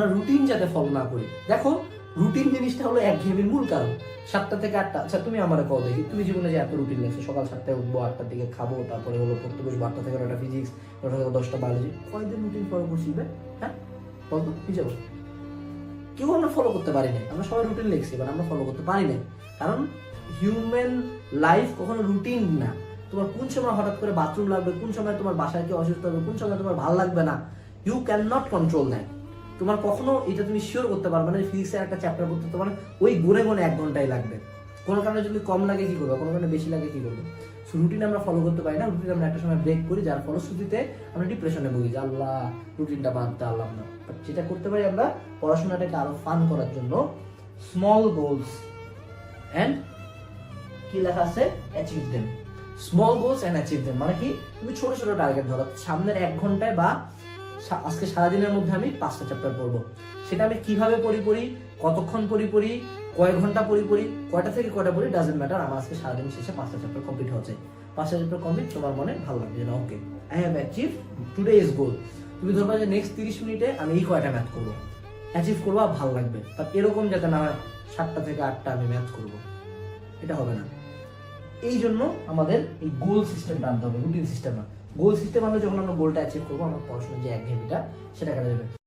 আমরা রুটিন যাতে ফলো না করি। দেখো রুটিন জিনিসটা হলো একঘেয়েমির মূল কারণ। সাতটা থেকে আটটা আচ্ছা তুমি আমার কল দেখি, তুমি জীবনে যে এত রুটিন লেগেছো সকাল সাতটায় উঠবো, আটটার দিকে খাব, তারপরে হলো পড়তে বসবো, আটটা থেকে নটা ফিজিক্স নটা থেকে দশটা বায়োলজি কয়দিন রুটিন ফলো করছি হ্যাঁ? বলতো কি যাব? কেউ আমরা ফলো করতে পারি না আমরা সবাই রুটিন লিখছি এবার আমরা ফলো করতে পারি না কারণ হিউম্যান লাইফ কখনো রুটিন না। তোমার কোন সময় হঠাৎ করে বাথরুম লাগবে, কোন সময় তোমার বাসায় কেউ অসুস্থ হবে, কোন সময় তোমার ভালো লাগবে না। You can not control that তোমার কখনো এটা তুমি শিওর করতে পারবে না ফিজিক্সের একটা চ্যাপ্টার করতে তোমার ওই গুনে গুনে এক ঘন্টাই লাগবে। কোনো কারণে যদি কম লাগে কি করবে, কোনো কারণে বেশি লাগে কি করবে? সো রুটিন আমরা ফলো করতে পারি না রুটিন আমরা একটা সময় ব্রেক করি, যার ফলশ্রুতিতে আমরা ডিপ্রেশনে ভুগি যে আল্লাহ রুটিনটা বাঁধতে পারলাম না। যেটা করতে পারি আমরা, পড়াশোনাটাকে আরও ফান করার জন্য স্মল গোলস অ্যান্ড কি লেখা আছে? Achieve them small goals and achieve them মানে কি? তুমি ছোট ছোট টার্গেট ধরো, সামনের এক ঘন্টায় বা আজকে সারাদিনের মধ্যে আমি পাঁচটা চ্যাপ্টার পড়ব। সেটা আমি কীভাবে পড়ি পড়ি, কতক্ষণ পড়ি পড়ি, কয় ঘণ্টা পড়ি পড়ি, কয়টা থেকে কয়টা পড়ি ডাজেন্ট ম্যাটার আমার আজকে সারাদিন শেষে পাঁচটা চ্যাপ্টার কমপ্লিট হচ্ছে। পাঁচটা চ্যাপ্টার কমপ্লিট তোমার মনে ভালো লাগবে না okay I have achieve today is goal তুমি ধরবা যে নেক্সট তিরিশ মিনিটে আমি এই কয়টা ম্যাথ করব। অ্যাচিভ করব, ভালো লাগবে। বাট এরকম যাতে না সাতটা থেকে আটটা আমি ম্যাথ করব। এটা হবে না। এই জন্য আমাদের এই গোল সিস্টেমটা আনতে হবে রুটিন সিস্টেম না গোল সিস্টেম আনলে যখন আমরা গোলটা অ্যাচিভ করব, আমার পড়াশোনার যে একঘেয়েমিটা, সেটা কাটা যাবে